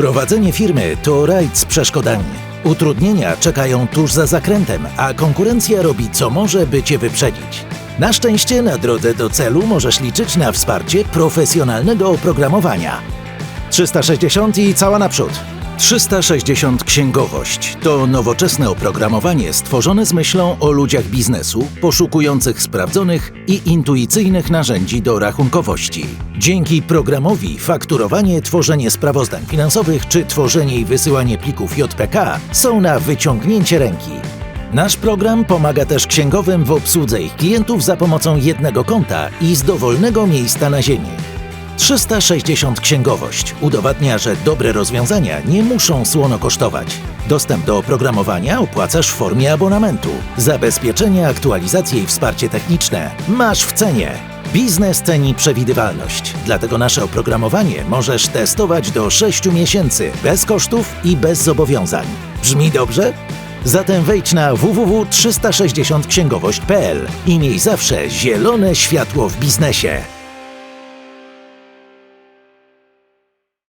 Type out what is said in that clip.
Prowadzenie firmy to rajd z przeszkodami. Utrudnienia czekają tuż za zakrętem, a konkurencja robi co może, by cię wyprzedzić. Na szczęście na drodze do celu możesz liczyć na wsparcie profesjonalnego oprogramowania. 360 i cała naprzód. 360 Księgowość to nowoczesne oprogramowanie stworzone z myślą o ludziach biznesu, poszukujących sprawdzonych i intuicyjnych narzędzi do rachunkowości. Dzięki programowi fakturowanie, tworzenie sprawozdań finansowych czy tworzenie i wysyłanie plików JPK są na wyciągnięcie ręki. Nasz program pomaga też księgowym w obsłudze ich klientów za pomocą jednego konta i z dowolnego miejsca na ziemi. 360 Księgowość udowadnia, że dobre rozwiązania nie muszą słono kosztować. Dostęp do oprogramowania opłacasz w formie abonamentu. Zabezpieczenie, aktualizacje i wsparcie techniczne masz w cenie. Biznes ceni przewidywalność, dlatego nasze oprogramowanie możesz testować do 6 miesięcy bez kosztów i bez zobowiązań. Brzmi dobrze? Zatem wejdź na www.360księgowość.pl i miej zawsze zielone światło w biznesie.